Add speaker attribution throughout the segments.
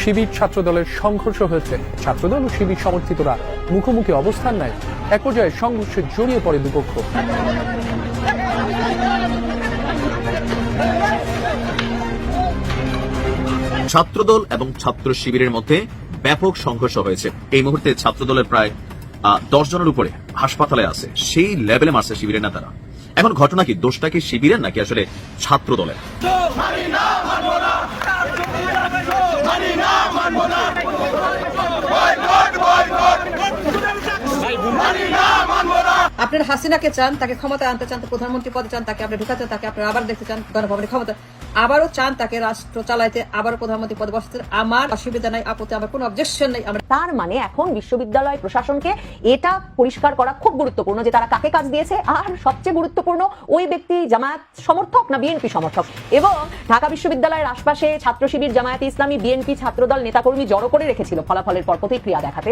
Speaker 1: শিবির ছাত্রদলের সংঘর্ষ হয়েছে। ছাত্রদল ও শিবির সমর্থিতরা মুখোমুখি অবস্থান নেয়। এক পর্যায়ে সংঘর্ষে জড়িয়ে পড়ে দুপক্ষ।
Speaker 2: ছাত্রদল এবং ছাত্র শিবিরের মধ্যে ব্যাপক সংঘর্ষ হয়েছে। এই মুহূর্তে ছাত্রদলের প্রায় দশ জনের উপরে হাসপাতালে আছে। সেই লেভেলে মারছে শিবিরের নেতারা। এখন ঘটনা কি? দোষটা কি শিবিরের নাকি আসলে ছাত্র দলের
Speaker 3: আপনার হাসিনাকে চান, তাকে ক্ষমতায় আনতে চান প্রধানমন্ত্রী পদে চান, তাকে আপনি ঢুকাতে তাকে আপনার আবার দেখতে চান গণভবনের ক্ষমতা আবারও চান তাকে রাষ্ট্র চালাইতে আবারও প্রধানমন্ত্রী পদে বসতে। আমার অসুবিধা নাই আপত্তি আমার কোনো অবজেকশন নেই আমরা
Speaker 4: তার মানে এখন বিশ্ববিদ্যালয় প্রশাসনকে এটা পরিষ্কার করা খুব গুরুত্বপূর্ণ যে তারা কাকে কাজ দিয়েছে। আর সবচেয়ে গুরুত্বপূর্ণ ওই ব্যক্তি জামায়াত সমর্থক না বিএনপি সমর্থক? এবং ঢাকা বিশ্ববিদ্যালয়ের আশপাশে ছাত্র শিবির জামায়াতে ইসলামী বিএনপি ছাত্রদল নেতাকর্মী জড়ো করে রেখেছিল ফলাফলের পর প্রতিক্রিয়া দেখাতে।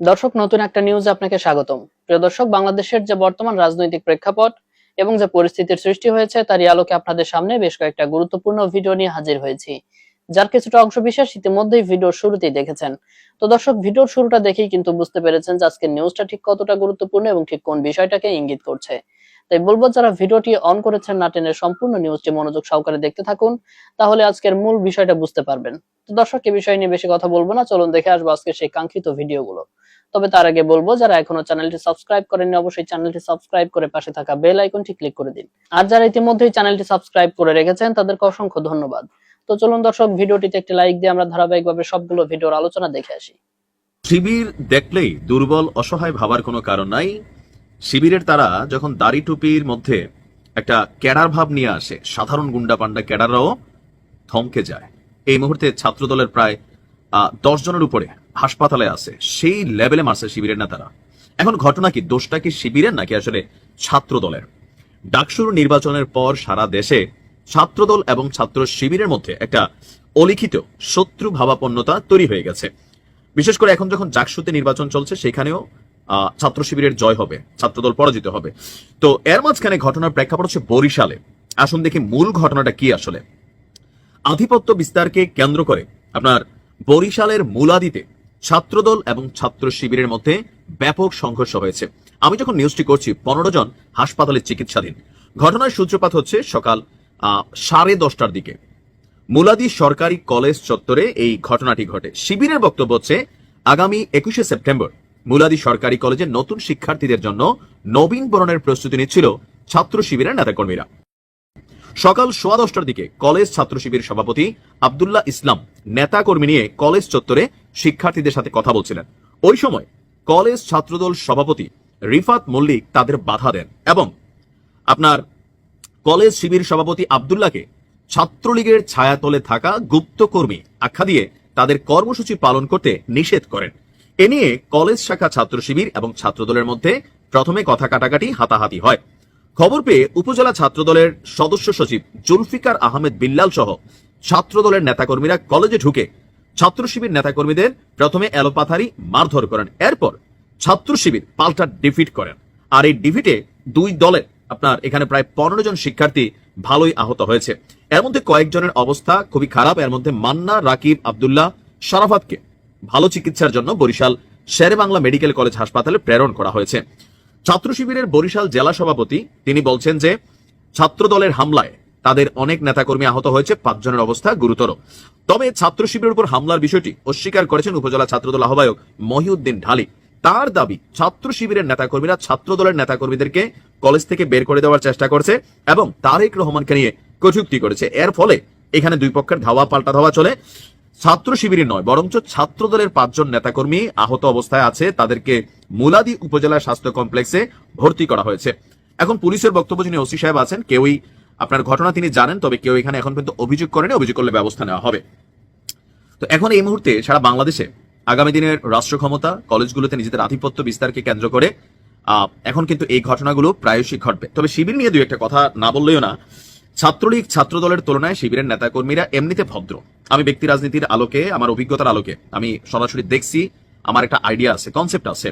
Speaker 5: দর্শক নতুন একটা নিউজ আপনাকে স্বাগতম। প্রিয় দর্শক বাংলাদেশের যে বর্তমান রাজনৈতিক প্রেক্ষাপট এবং যে পরিস্থিতির সৃষ্টি হয়েছে তারই আলোকে আপনাদের সামনে বেশ কয়েকটা গুরুত্বপূর্ণ ভিডিও নিয়ে হাজির হয়েছি, যার কিছুটা অংশ বিশেষ ইতিমধ্যেই ভিডিওর শুরুতেই দেখেছেন। তো দর্শক, ভিডিওর শুরুটা দেখেই কিন্তু বুঝতে পেরেছেন যে আজকের নিউজটা ঠিক কতটা গুরুত্বপূর্ণ এবং ঠিক কোন বিষয়টাকে ইঙ্গিত করছে। তাই বলব, যারা ভিডিওটি অন করেছেন না টেনের সম্পূর্ণ নিউজটি মনোযোগ সহকারে দেখতে থাকুন, তাহলে আজকের মূল বিষয়টা বুঝতে পারবেন। তো দর্শক এই বিষয় নিয়ে বেশি কথা বলব না, চলুন দেখে আসব আজকে সেই কাঙ্ক্ষিত ভিডিওগুলো। তবে তার আগে বলব, যারা এখনও চ্যানেলটি সাবস্ক্রাইব করেননি, অবশ্যই চ্যানেলটি সাবস্ক্রাইব করে পাশে থাকা বেল আইকনটি ক্লিক করে দিন। আর যারা ইতিমধ্যেই চ্যানেলটি সাবস্ক্রাইব করে রেখেছেন, তাদেরকে অসংখ্য ধন্যবাদ। তো চলুন দর্শক, ভিডিওটিতে একটি লাইক দিয়ে আমরা ধারাবাহিকভাবে সবগুলো ভিডিওর আলোচনা দেখে আসি।
Speaker 2: শিবির দেখলেই দুর্বল, অসহায় ভাবার কোনো কারণ নাই। শিবিরের তারা যখন দাড়ি টুপির মধ্যে একটা ক্যাডার ভাব নিয়ে আসে, সাধারণ গুন্ডা পান্ডা ক্যাডাররাও থমকে যায়। এই মুহূর্তে ছাত্রদলের প্রায় দশ জনের উপরে হাসপাতালে আছে, সেই লেভেলে মারছে শিবিরের নেতারা। এখন ঘটনা কি? দোষটা কি শিবিরের নাকি আসলে ছাত্র দলের ডাকসুর নির্বাচনের পর সারা দেশে ছাত্রদল এবং ছাত্র শিবিরের মধ্যে একটা অলিখিত শত্রু ভাবাপন্নতা তৈরি হয়ে গেছে। বিশেষ করে এখন যখন জাকসুতে নির্বাচন চলছে, সেখানেও ছাত্র শিবিরের জয় হবে, ছাত্রদল পরাজিত হবে। তো এর মাঝখানে ঘটনার প্রেক্ষাপট হচ্ছে বরিশালে। আসুন দেখি মূল ঘটনাটা কি আসলে। আধিপত্য বিস্তারকে কেন্দ্র করে আপনার বরিশালের মুলাদিতে ছাত্রদল এবং ছাত্র শিবিরের মধ্যে ব্যাপক সংঘর্ষ হয়েছে। আমি যখন নিউজটি করছি, পনেরো জন হাসপাতালে চিকিৎসাধীন। ঘটনার সূত্রপাত হচ্ছে সকাল সাড়ে দশটার দিকে। মুলাদি সরকারি কলেজ চত্বরে এই ঘটনাটি ঘটে। শিবিরের বক্তব্য হচ্ছে, আগামী একুশে সেপ্টেম্বর মুলাদি সরকারি কলেজের নতুন শিক্ষার্থীদের জন্য নবীন বরণের প্রস্তুতি নিচ্ছিল ছাত্র শিবিরের নেতাকর্মীরা। সকাল সোয়া দশটার দিকে কলেজ ছাত্র শিবির সভাপতি আবদুল্লাহ ইসলাম নেতাকর্মী নিয়ে কলেজ চত্বরে শিক্ষার্থীদের সাথে কথা বলছিলেন। ওই সময় কলেজ ছাত্রদল সভাপতি রিফাত মল্লিক তাদের বাধা দেন এবং আপনার কলেজ শিবির সভাপতি আবদুল্লাহকে ছাত্রলীগের ছায়াতলে থাকা গুপ্ত কর্মী আখ্যা দিয়ে তাদের কর্মসূচি পালন করতে নিষেধ করেন। এ নিয়ে কলেজ শাখা ছাত্র শিবির এবং ছাত্রদলের মধ্যে প্রথমে কথা কাটাকাটি হাতাহাতি হয়। খবর পেয়ে উপজেলা ছাত্রদলের সদস্য সচিব জুলফিকার আহমেদ বিল্লাল সহ ছাত্রদলের নেতাকর্মীরা কলেজে ঢুকে ছাত্র শিবির নেতাকর্মীদের প্রথমে এলোপাথারি মারধর করেন, এরপর ছাত্র শিবির পাল্টা ডিফিট করেন। আর এই ডিফিটে দুই দলের আপনার এখানে প্রায় পনেরো জন শিক্ষার্থী ভালোই আহত হয়েছে। এর মধ্যে কয়েকজনের অবস্থা খুবই খারাপ, এর মধ্যে মান্না রাকিব আবদুল্লাহ শরাফাতকে ভালো চিকিৎসার জন্য বরিশাল শেরে বাংলা মেডিকেল কলেজ হাসপাতালে প্রেরণ করা হয়েছে। ছাত্র শিবিরের বরিশাল জেলা সভাপতি তিনি বলছেন যে ছাত্র দলের হামলায় তাদের অনেক নেতাকর্মী আহত হয়েছে, পাঁচজনের অবস্থা গুরুতর। তবে ছাত্র শিবিরের উপর হামলার বিষয়টি অস্বীকার করেছেন উপজেলা ছাত্রদল আহ্বায়ক মহিউদ্দিন ঢালি। তার দাবি, ছাত্র শিবিরের নেতাকর্মীরা ছাত্র দলের নেতাকর্মীদেরকে কলেজ থেকে বের করে দেওয়ার চেষ্টা করছে এবং তারেক রহমানকে নিয়ে কটূক্তি করেছে। এর ফলে এখানে দুই পক্ষের ধাওয়া পাল্টা ধাওয়া চলে। ছাত্র শিবিরের নয়, বরঞ্চ ছাত্র দলের পাঁচজন নেতাকর্মী আহত অবস্থায় আছে, তাদেরকে মুলাদি উপজেলা স্বাস্থ্য কমপ্লেক্সে ভর্তি করা হয়েছে। এখন পুলিশের বক্তব্য যিনি ওসি সাহেব আছেন, কেউই আপনার ঘটনা তিনি জানেন, তবে কেউ এখানে এখন পর্যন্ত অভিযোগ করেনি, অভিযোগ করলে ব্যবস্থা নেওয়া হবে। তো এখন এই মুহূর্তে সারা বাংলাদেশে আগামী দিনের রাষ্ট্র ক্ষমতা কলেজগুলোতে নিজেদের আধিপত্য বিস্তারকে কেন্দ্র করে এখন কিন্তু এই ঘটনাগুলো প্রায়শই ঘটবে। তবে শিবির নিয়ে দুই একটা কথা না বললেও না, ছাত্রলীগ ছাত্র দলের তুলনায় শিবিরের নেতাকর্মীরা এমনিতে ভদ্র। আমি ব্যক্তি রাজনীতির আলোকে, আমার অভিজ্ঞতার আলোকে, আমি সরাসরি দেখছি, আমার একটা আইডিয়া আছে কনসেপ্ট আছে।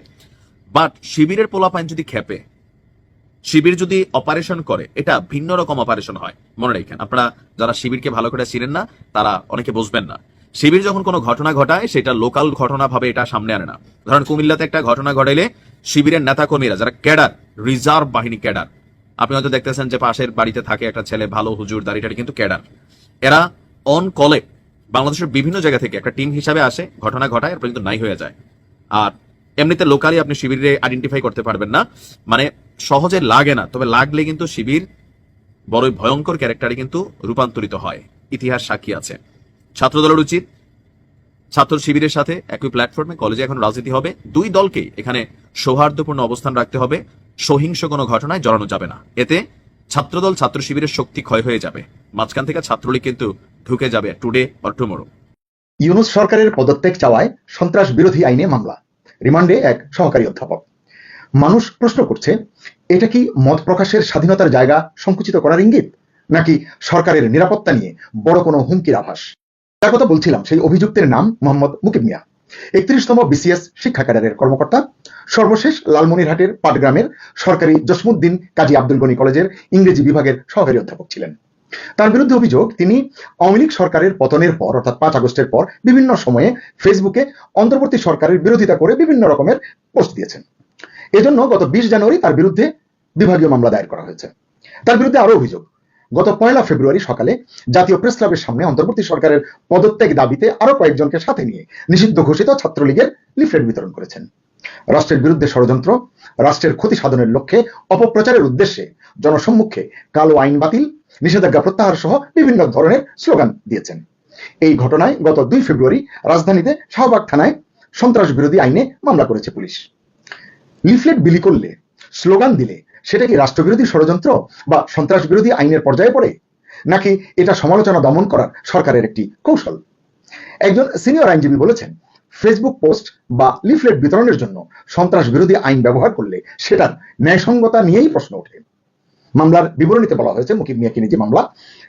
Speaker 2: বাট শিবিরের পোলাপাইন যদি খেপে শিবির যদি অপারেশন করে, এটা ভিন্ন রকম অপারেশন হয়। মনে রাখেন, আপনারা যারা শিবিরকে ভালো করে চিনেন না, তারা অনেকে বুঝবেন না। শিবির যখন কোনো ঘটনা ঘটায়, সেটা লোকাল ঘটনা ভাবে এটা সামনে আনে না। ধরেন, কুমিল্লাতে একটা ঘটনা ঘটাইলে শিবিরের নেতাকর্মীরা, যারা ক্যাডার, রিজার্ভ বাহিনী ক্যাডার, আপনি হয়তো দেখতেছেন যে পাশের বাড়িতে থাকে একটা ছেলে, ভালো হুজুর দাঁড়িয়ে কিন্তু ক্যাডার। এরা অন কলে বাংলাদেশের বিভিন্ন জায়গা থেকে একটা টিম হিসাবে আসে, ঘটনা ঘটায়, এরপর কিন্তু নাই হয়ে যায়। আর এমনিতে লোকালি আপনি শিবিরে আইডেন্টিফাই করতে পারবেন না। মানে সহজে লাগে না, তবে লাগলে কিন্তু শিবির বড়ই ভয়ঙ্কর ক্যারেক্টারে কিন্তু রূপান্তরিত হয়। ইতিহাস সাক্ষী আছে। ছাত্রদলের উচিত। ছাত্র শিবিরের সাথে একই প্ল্যাটফর্মে কলেজে এখন রাজনীতি হবে। দুই দলকেই এখানে সৌহার্দ্যপূর্ণ অবস্থান রাখতে হবে। সহিংস কোনো ঘটনায় জড়ানো যাবে না। এতে ছাত্রদল, ছাত্র শিবিরের শক্তি ক্ষয় হয়ে যাবে। মাঝখান থেকে ছাত্রলীগ কিন্তু ঢুকে যাবে টুডে অর টুমোরো
Speaker 6: ইউনুস সরকারের পদত্যাগ চাওয়ায় সন্ত্রাস বিরোধী আইনে মামলা। রিমান্ডে এক সহকারী অধ্যাপক। মানুষ প্রশ্ন করছে, এটা কি মত প্রকাশের স্বাধীনতার জায়গা সংকুচিত করার ইঙ্গিত? নাকি সরকারের নিরাপত্তা নিয়ে বড় কোনো হুমকির আভাস? যার কথা বলছিলাম সেই অভিযুক্তের নাম মোহাম্মদ মুকিব মিয়া। একত্রিশতম বিসিএস শিক্ষা ক্যাডারের কর্মকর্তা, সর্বশেষ লালমনিরহাটের পাটগ্রামের সরকারি জসমুদ্দিন কাজী আব্দুল গনি কলেজের ইংরেজি বিভাগের সহকারী অধ্যাপক ছিলেন। তার বিরুদ্ধে অভিযোগ, তিনি আওয়ামী লীগ সরকারের পতনের পর, অর্থাৎ পাঁচ আগস্টের পর, বিভিন্ন সময়ে ফেসবুকে অন্তর্বর্তী সরকারের বিরোধিতা করে বিভিন্ন রকমের পোস্ট দিয়েছেন। এজন্য গত বিশ জানুয়ারি তার বিরুদ্ধে বিভাগীয় মামলা দায়ের করা হয়েছে। তার বিরুদ্ধে আরও অভিযোগ। গত পয়লা ফেব্রুয়ারি সকালে জাতীয় প্রেস ক্লাবের সামনে অন্তর্বর্তী সরকারের পদত্যাগ দাবিতে আরও কয়েকজনকে সাথে নিয়ে নিষিদ্ধ ঘোষিত ছাত্রলীগের লিফলেট বিতরণ করেছেন। রাষ্ট্রের বিরুদ্ধে ষড়যন্ত্র, রাষ্ট্রের ক্ষতি সাধনের লক্ষ্যে অপপ্রচারের উদ্দেশ্যে জনসম্মুখে কালো আইন বাতিল, নিষেধাজ্ঞা প্রত্যাহার সহ বিভিন্ন ধরনের স্লোগান দিয়েছেন। এই ঘটনায় গত দুই ফেব্রুয়ারি রাজধানীতে শাহবাগ থানায় সন্ত্রাস বিরোধী আইনে মামলা করেছে পুলিশ। লিফলেট বিলি করলে, স্লোগান দিলে, সেটা কি রাষ্ট্রবিরোধী ষড়যন্ত্র বা সন্ত্রাস বিরোধী আইনের পর্যায়ে পড়ে? নাকি এটা সমালোচনা দমন করার সরকারের একটি কৌশল? একজন সিনিয়র আইনজীবী বলেছেন, ফেসবুক পোস্ট বা লিফলেট বিতরণের জন্য সন্ত্রাস বিরোধী আইন ব্যবহার করলে সেটার ন্যায়সঙ্গতা নিয়েই প্রশ্ন ওঠে। মামলার বিবরণীতে বলা হয়েছে, মুকিব মিয়াকে যে মামলা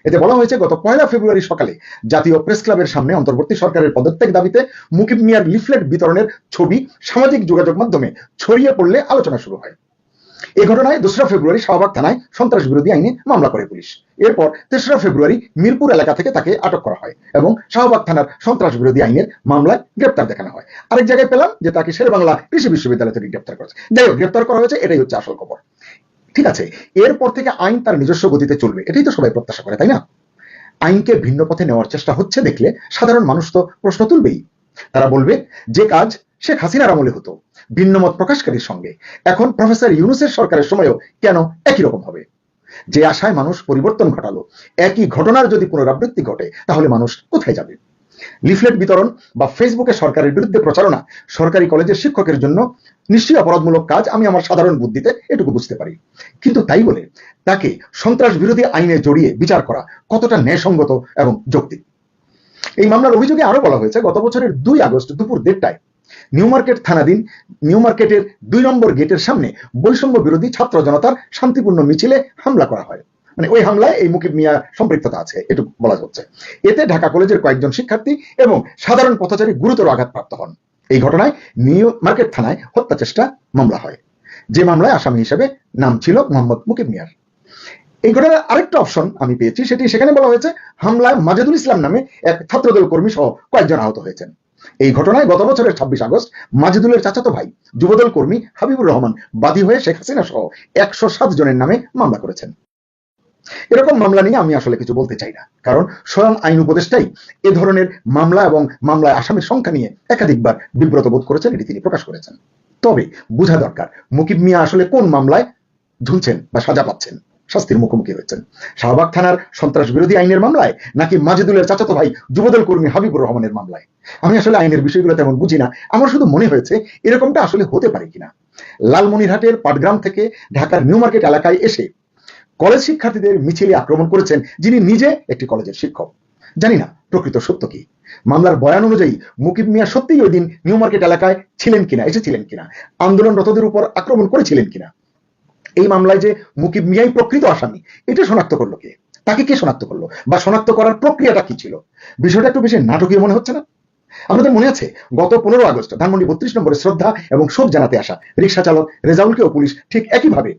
Speaker 6: এতে বলা হয়েছে, গত পয়লা ফেব্রুয়ারি সকালে জাতীয় প্রেস ক্লাবের সামনে অন্তর্বর্তী সরকারের পদত্যাগ দাবিতে মুকিব মিয়ার লিফলেট বিতরণের ছবি সামাজিক যোগাযোগ মাধ্যমে ছড়িয়ে পড়লে আলোচনা শুরু হয়। এই ঘটনায় দোসরা ফেব্রুয়ারি শাহবাগ থানায় সন্ত্রাস বিরোধী আইনে মামলা করে পুলিশ। এরপর তেসরা ফেব্রুয়ারি মিরপুর এলাকা থেকে তাকে আটক করা হয় এবং শাহবাগ থানার সন্ত্রাস বিরোধী আইনের মামলায় গ্রেপ্তার দেখানো হয়। আরেক জায়গায় পেলাম যে তাকে শের বাংলা কৃষি বিশ্ববিদ্যালয় থেকে গ্রেপ্তার করেছে। যাই হোক, গ্রেপ্তার করা হয়েছে, এটাই হচ্ছে আসল খবর। ঠিক আছে, এরপর থেকে আইন তার নিজস্ব গতিতে চলবে, এটাই তো সবাই প্রত্যাশা করে, তাই না? আইনকে ভিন্ন পথে নেওয়ার চেষ্টা হচ্ছে দেখলে সাধারণ মানুষ তো প্রশ্ন তুলবেই। তারা বলবে, যে কাজ শেখ হাসিনার আমলে হতো ভিন্নমত প্রকাশকারীর সঙ্গে। এখন প্রফেসর ইউনুসের সরকারের সময়ও কেন একই রকম হবে? যে আশায় মানুষ পরিবর্তন ঘটালো, একই ঘটনার যদি পুনরাবৃত্তি ঘটে, তাহলে মানুষ কোথায় যাবে? লিফলেট বিতরণ বা ফেসবুকে সরকারের বিরুদ্ধে প্রচারণা, সরকারি কলেজের শিক্ষকের জন্য নিশ্চয়ই অপরাধমূলক কাজ আমি আমার সাধারণ বুদ্ধিতে এটুকু বুঝতে পারি। কিন্তু তাই বলে তাকে সন্ত্রাস বিরোধী আইনে জড়িয়ে বিচার করা কতটা ন্যায়সঙ্গত এবং যৌক্তিক? এই মামলার অভিযোগে আরও বলা হয়েছে, গত বছরের দুই আগস্ট দুপুর দেড়টায় নিউ মার্কেট থানাধীন নিউ মার্কেটের দুই নম্বর গেটের সামনে বৈষম্য বিরোধী ছাত্র জনতার শান্তিপূর্ণ মিছিলে হামলা করা হয়। মানে ওই হামলায় এই মুকিব মিয়া সম্পৃক্ততা আছে, এটুকু বলা হচ্ছে এতে ঢাকা কলেজের কয়েকজন শিক্ষার্থী এবং সাধারণ পথচারী গুরুতর আঘাতপ্রাপ্ত হন। এই ঘটনায় নিউ মার্কেট থানায় হত্যা চেষ্টা মামলা হয়। যে মামলায় আসামি হিসেবে নাম ছিল মোহাম্মদ মুকিব মিয়ার। এই ঘটনার আরেকটা অপশন আমি পেয়েছি, সেটি সেখানে বলা হয়েছে, হামলায় মাজেদুল ইসলাম নামে এক ছাত্রদল কর্মী সহ কয়েকজন আহত হয়েছেন। এই ঘটনায় গত বছরের ছাব্বিশ আগস্ট মাজেদুলের চাচাতো ভাই, যুবদল কর্মী হাবিবুর রহমান বাদী হয়ে শেখ হাসিনা সহ একশো সাত জনের নামে মামলা করেছেন। এরকম মামলা নিয়ে আমি আসলে কিছু বলতে চাই না। কারণ স্বয়ং আইন উপদেষ্টাই এ ধরনের মামলা এবং মামলায় আসামির সংখ্যা নিয়ে একাধিকবার বিব্রত বোধ করেছেন, এটি তিনি প্রকাশ করেছেন। তবে বোঝা দরকার, মুকিব মিয়া আসলে কোন মামলায় ঝুলছেন বা সাজা পাচ্ছেন? শাস্তির মুখোমুখি হয়েছেন। শাহবাগ থানার সন্ত্রাস বিরোধী আইনের মামলায় নাকি মাজেদুলের চাচাতো ভাই যুবদল কর্মী হাবিবুর রহমানের মামলায়? আমি আসলে আইনের বিষয়গুলো তেমন বুঝি না। আমার শুধু মনে হয়েছে, এরকমটা আসলে হতে পারে কিনা? লালমনিরহাটের পাটগ্রাম থেকে ঢাকার নিউ মার্কেট এলাকায় এসে কলেজ শিক্ষার্থীদের মিছিলে আক্রমণ করেছেন যিনি নিজে একটি কলেজের শিক্ষক। জানি না, প্রকৃত সত্য কি? মামলার বয়ান অনুযায়ী মুকিব মিয়া সত্যিই ওই দিন নিউ মার্কেট এলাকায় ছিলেন কিনা, এসেছিলেন কিনা, আন্দোলনরতদের উপর আক্রমণ করেছিলেন কিনা? এই মামলায় যে মুকিব মিয়াই প্রকৃত আসামি, এটা শনাক্ত করল কে? তাকে কে শনাক্ত করল? বা শনাক্ত করার প্রক্রিয়াটা কি ছিল? বিষয়টা একটু বেশি নাটকীয় মনে হচ্ছে না? আমাদের মনে আছে, গত পনেরো আগস্ট ধানমন্ডি বত্রিশ নম্বরে শ্রদ্ধা এবং শোক জানাতে আসা রিক্সা চালক রেজাউলকেও পুলিশ ঠিক একইভাবে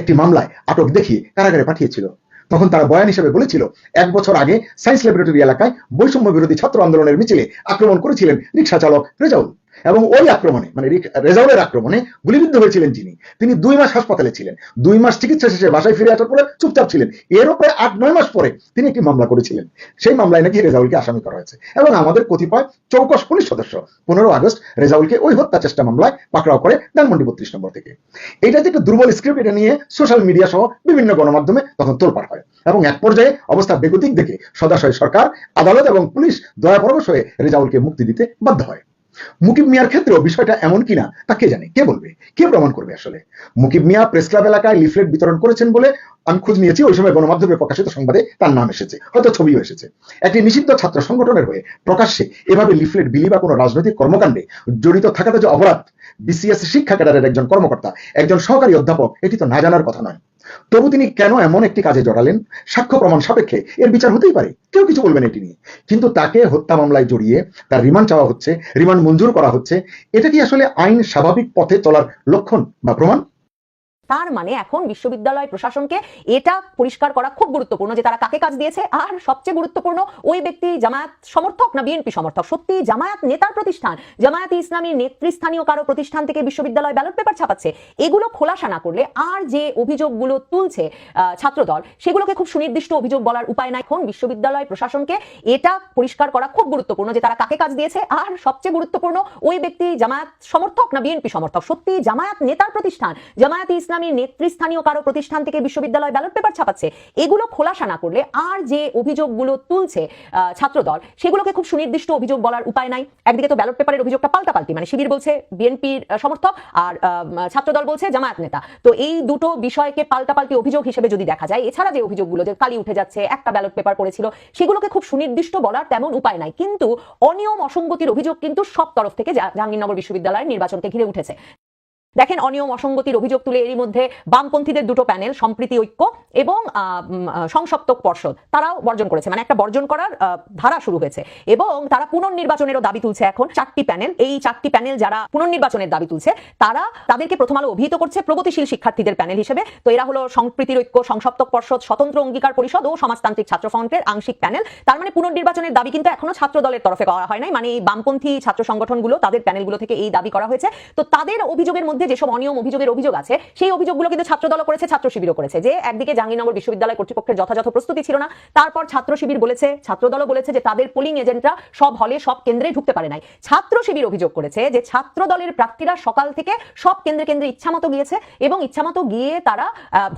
Speaker 6: একটি মামলায় আটক দেখিয়ে কারাগারে পাঠিয়েছিল। তখন তারা বয়ান হিসেবে বলেছিল, এক বছর আগে সায়েন্স ল্যাবরেটরি এলাকায় বৈষম্য বিরোধী ছাত্র আন্দোলনের মিছিলে আক্রমণ করেছিলেন রিক্সা চালক রেজাউল। এবং ওই আক্রমণে মানে রেজাউলের আক্রমণে গুলিবিদ্ধ হয়েছিলেন যিনি। তিনি দুই মাস হাসপাতালে ছিলেন। দুই মাস চিকিৎসা শেষে বাসায় ফিরে আসার পরে চুপচাপ ছিলেন। এরও প্রায় আট, নয় মাস পরে তিনি একটি মামলা করেছিলেন। সেই মামলায় নাকি রেজাউলকে আসামি করা হয়েছে। এবং আমাদের কতিপয় চৌকস পুলিশ সদস্য পনেরো আগস্ট রেজাউলকে ওই হত্যা চেষ্টা মামলায় পাকড়াও করে ধানমন্ডি বত্রিশ নম্বর থেকে। এটা যে একটা দুর্বল স্ক্রিপ্ট এটা নিয়ে সোশ্যাল মিডিয়া সহ বিভিন্ন গণমাধ্যমে তখন তোলপাড় হয়। এবং এক পর্যায়ে অবস্থা বেগতিক দেখে সদাশয় সরকার, আদালত এবং পুলিশ দয়া পরবশ হয়ে রেজাউলকে মুক্তি দিতে বাধ্য হয়। মুকিব মিয়ার ক্ষেত্রেও বিষয়টা এমন কিনা, তা কে জানে? কে বলবে? কে প্রমাণ করবে আসলে? মুকিব মিয়া প্রেস ক্লাব এলাকায় লিফলেট বিতরণ করেছেন বলে আমি খোঁজ নিয়েছি, ওই সময় গণমাধ্যমে প্রকাশিত সংবাদে তার নাম এসেছে, হয়তো ছবিও এসেছে। একটি নিষিদ্ধ ছাত্র সংগঠনের হয়ে প্রকাশ্যে এভাবে লিফলেট বিলি বা কোনো রাজনৈতিক কর্মকাণ্ডে জড়িত থাকাটা যে অপরাধ, বিসিএস শিক্ষা ক্যাডারের একজন কর্মকর্তা, একজন সহকারী অধ্যাপক, এটি তো না জানার কথা নয়। তবু তিনি কেন এমন একটি কাজে জড়ালেন? সাক্ষ্য প্রমাণ সাপেক্ষে এর বিচার হতেই পারে। কেউ কিছু বলবেন এটি নিয়ে। কিন্তু তাকে হত্যা মামলায় জড়িয়ে তার রিমান্ড চাওয়া হচ্ছে, রিমান্ড মঞ্জুর করা হচ্ছে, এটা কি আসলে আইন স্বাভাবিক পথে চলার লক্ষণ বা প্রমাণ?
Speaker 4: তার মানে এখন বিশ্ববিদ্যালয় প্রশাসনকে এটা পরিষ্কার করা খুব গুরুত্বপূর্ণ যে তারা কাকে কাজ দিয়েছে। আর সবচেয়ে গুরুত্বপূর্ণ, ওই ব্যক্তি জামায়াত সমর্থক না বিএনপি সমর্থক? সত্যি জামায়াত নেতার প্রতিষ্ঠান, জামায়াত ইসলামী নেতৃস্থানীয় কারও প্রতিষ্ঠান থেকে বিশ্ববিদ্যালয় ব্যালট পেপার ছাপাচ্ছে? এগুলো খোলাসা না করলে আর যে অভিযোগগুলো তুলছে ছাত্রদল, সেগুলোকে খুব সুনির্দিষ্ট অভিযোগ বলার উপায় নাই। এখন বিশ্ববিদ্যালয় প্রশাসনকে এটা পরিষ্কার করা খুব গুরুত্বপূর্ণ যে তারা কাকে কাজ দিয়েছে। আর সবচেয়ে গুরুত্বপূর্ণ, ওই ব্যক্তি জামায়াত সমর্থক না বিএনপি সমর্থক? সত্যি জামায়াত নেতার প্রতিষ্ঠান, জামায়াত ইসলামী নেতৃস্থানীয় কারও প্রতিষ্ঠান থেকে বিশ্ববিদ্যালয় ব্যালট পেপার ছাপাচ্ছে, এগুলো খোলাসা না করলে আর যে অভিযোগগুলো তুলছে ছাত্রদল, সেগুলোকে খুব সুনির্দিষ্ট অভিযোগ বলার উপায় নাই। একদিকে তো ব্যালট পেপারের অভিযোগটা পাল্টাপাল্টি মানে শিবির বলছে, বিএনপির সমর্থক, আর ছাত্রদল বলছে জামায়াত নেতা। তো এই দুটো বিষয়কে পাল্টাপাল্টি অভিযোগ হিসেবে যদি দেখা যায়, এছাড়া যে অভিযোগগুলো যে কালি উঠে যাচ্ছে, একটা ব্যালট পেপার পড়েছিল, সেগুলোকে খুব সুনির্দিষ্ট বলার তেমন উপায় নাই। কিন্তু অনিয়ম, অসঙ্গতির অভিযোগ কিন্তু সব তরফ থেকে জাহাঙ্গীরনগর বিশ্ববিদ্যালয়ের নির্বাচনকে ঘিরে উঠেছে। দেখেন অনিয়ম অসঙ্গতির অভিযোগ তুলে এরই মধ্যে বামপন্থীদের দুটো প্যানেল, সম্প্রীতি ঐক্য এবং সংসপ্তক পর্ষদ। তারাও বর্জন করেছে। মানে একটা বর্জন করার ধারা শুরু হয়েছে। এবং তারা পুনর্নির্বাচনেরও দাবি তুলছে এখন চারটি প্যানেল। এই চারটি প্যানেল যারা পুনর্নির্বাচনের দাবি তুলছে, তারা তাদেরকে প্রথম আলো অভিহিত করছে প্রগতিশীল শিক্ষার্থীদের প্যানেল হিসেবে। তো এরা হলো সম্প্রীতির ঐক্য, সংসপ্তক পর্ষদ, স্বতন্ত্র অঙ্গীকার পরিষদ ও সমাজতান্ত্রিক ছাত্র ফ্রন্টের আংশিক প্যানেল। তার মানে পুনর্নির্বাচনের দাবি কিন্তু এখনও ছাত্র দলের তরফে করা হয় নাই। মানে এই বামপন্থী ছাত্র সংগঠনগুলো, তাদের প্যানেলগুলো থেকে এই দাবি করা হয়েছে। তো তাদের অভিযোগের মধ্যে যেসব অনিয়ম, অভিযোগের অভিযোগ আছে, সেই অভিযোগগুলো কিন্তু ছাত্র দল করেছে, ছাত্র শিবিরও করেছে। যে একদিকে জাহাঙ্গীরনগর বিশ্ববিদ্যালয় কর্তৃপক্ষের যথাযথ প্রস্তুতি ছিল না, তারপর ছাত্র শিবির বলেছে, ছাত্র দলও বলেছে যে তাদের পোলিং এজেন্টরা সব হলে সব কেন্দ্রে ঢুকতে পারে নাই। ছাত্র শিবির অভিযোগ করেছে যে ছাত্র দলের প্রার্থীরা সকাল থেকে সব কেন্দ্রে কেন্দ্রে ইচ্ছামতো গিয়েছে এবং ইচ্ছামতো গিয়ে তারা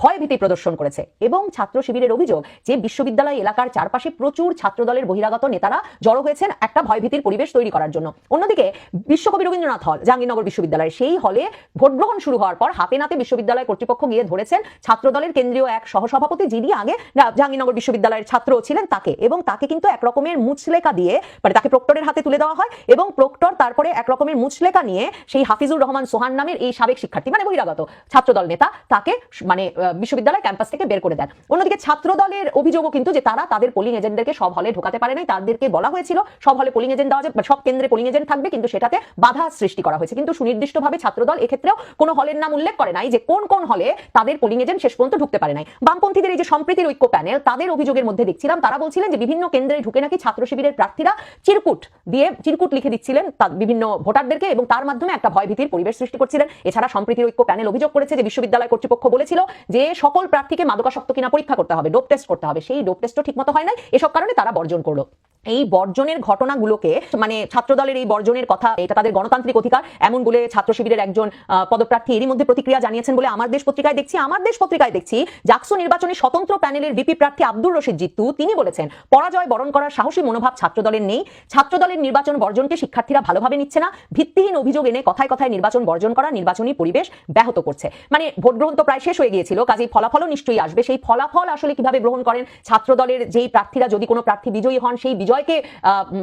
Speaker 4: ভয় ভীতি প্রদর্শন করেছে। এবং ছাত্র শিবিরের অভিযোগ যে বিশ্ববিদ্যালয় এলাকার চারপাশে প্রচুর ছাত্র দলের বহিরাগত নেতারা জড়ো হয়েছেন একটা ভয়ভীতির পরিবেশ তৈরি করার জন্য। অন্যদিকে বিশ্বকবি রবীন্দ্রনাথ হল, জাহাঙ্গীরনগর বিশ্ববিদ্যালয়ের সেই হলে ভোট গ্রহণ শুরু হওয়ার পর হাতে নাতে বিশ্ববিদ্যালয় কর্তৃপক্ষ গিয়ে ধরেছেন ছাত্র দলের কেন্দ্রীয় এক সহসভাপতি যিনি আগে জাহাঙ্গীরনগর বিশ্ববিদ্যালয়ের ছাত্র ছিলেন তাকে এবং তাকে কিন্তু এক রকমের মুচলেকা দিয়ে মানে তাকে প্রক্টরের হাতে তুলে দেওয়া হয় এবং প্রক্টর তারপরে এক রকমের মুচলেকা নিয়ে সেই হাফিজুর রহমান সোহান নামের এই সাবেক শিক্ষার্থী মানে বহিরাগত ছাত্রদল নেতা, তাকে মানে বিশ্ববিদ্যালয় ক্যাম্পাস থেকে বের করে দেন। অন্যদিকে ছাত্র দলের অভিযোগও কিন্তু যে তারা তাদের পোলিং এজেন্টদেরকে সব হলে ঢোকাতে পারে নাই তাদেরকে বলা হয়েছিল সব হলে পোলিং এজেন্ট দেওয়া যাবে সব কেন্দ্রে পোলিং এজেন্ট থাকবে, কিন্তু সেটাতে বাধা সৃষ্টি করা হয়েছে। কিন্তু সুনির্দিষ্টভাবে ছাত্রদল এক্ষেত্রেও কোনো হলের নাম উল্লেখ করে নাই যে কোন কোন হলে তাদের পোলিং এজেন্ট শেষ পর্যন্ত ঢুকতে পারে নাই। বামপন্থীদের এই যে সম্প্রীতির ঐক্য প্যানেল তাদের অভিযোগের মধ্যে দেখছিলাম, তারা বলছিলেন যে বিভিন্ন কেন্দ্রে ঢুকে নাকি ছাত্র শিবিরের প্রার্থীরা চিরকুট দিয়ে, চিরকুট লিখে দিচ্ছিলেন বিভিন্ন ভোটারদেরকে এবং তার মাধ্যমে একটা ভয়ভীতির পরিবেশ সৃষ্টি করছিলেন। এছাড়া সম্প্রীতির ঐক্য প্যানেল অভিযোগ করেছে যে বিশ্ববিদ্যালয় কর্তৃপক্ষ বলেছিল যে সকল প্রার্থীকে মাদকাসক্ত কিনা পরীক্ষা করতে হবে, ডোপ টেস্ট করতে হবে। সেই ডোপ টেস্টও ঠিকমতো হয় নাই। এসব কারণে তারা বর্জন করল। এই বর্জনের ঘটনাগুলোকে মানে ছাত্রদলের এই বর্জনের কথা, এটা তাদের গণতান্ত্রিক অধিকার, এমন বলে ছাত্র শিবিরের একজন পদপ্রার্থী এরই মধ্যে প্রতিক্রিয়া জানিয়েছেন বলে আমার দেশ পত্রিকায় দেখছি, আমার দেশ পত্রিকায় দেখছি, জাকসু নির্বাচনে স্বতন্ত্র প্যানেলের ভিপি প্রার্থী আব্দুর রশিদ জিত্তু তিনি বলেছেন, পরাজয় বরণ করার সাহসী মনোভাব ছাত্রদলের নেই, ছাত্রদলের নির্বাচন বর্জনকে শিক্ষার্থীরা ভালোভাবে নিচ্ছে না, ভিত্তিহীন অভিযোগ এনে কথায় কথায় নির্বাচন বর্জন করা নির্বাচনী পরিবেশ ব্যাহত করছে। মানে ভোট গ্রহণ তো প্রায় শেষ হয়ে গিয়েছিল, কাজেই ফলাফলও নিশ্চয়ই আসবে, সেই ফলাফল আসলে কীভাবে গ্রহণ করেন ছাত্রদলের যেই প্রার্থীরা, যদি কোনো প্রার্থী বিজয়ী হন, সেই বিজয় বিজয়কে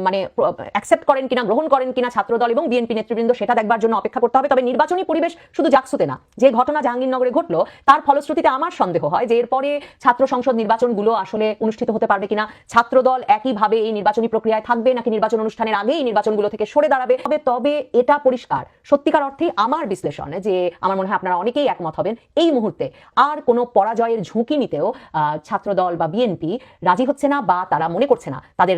Speaker 4: মানে অ্যাকসেপ্ট করেন কিনা, গ্রহণ করেন কিনা ছাত্রদল এবং বিএনপি নেতৃবৃন্দ সেটা দেখবার জন্য অপেক্ষা করতে হবে। তবে নির্বাচনী পরিবেশ শুধু জাকসুতে না, যে ঘটনা জাহাঙ্গীরনগরে ঘটলো, তার ফলশ্রুতিতে আমার সন্দেহ হয় যে এরপরে ছাত্র সংসদ নির্বাচনগুলো আসলে অনুষ্ঠিত হতে পারবে কিনা, ছাত্রদল একইভাবে এই নির্বাচনী প্রক্রিয়ায় থাকবে নাকি নির্বাচন অনুষ্ঠানের আগে এই নির্বাচনগুলো থেকে সরে দাঁড়াবে? তবে তবে এটা পরিষ্কার, সত্যিকার অর্থে আমার বিশ্লেষণ যে আমার মনে হয় আপনারা অনেকেই একমত হবেন, এই মুহূর্তে আর কোনো পরাজয়ের ঝুঁকি নিতেও ছাত্রদল বা বিএনপি রাজি হচ্ছে না বা তারা মনে করছে না, তাদের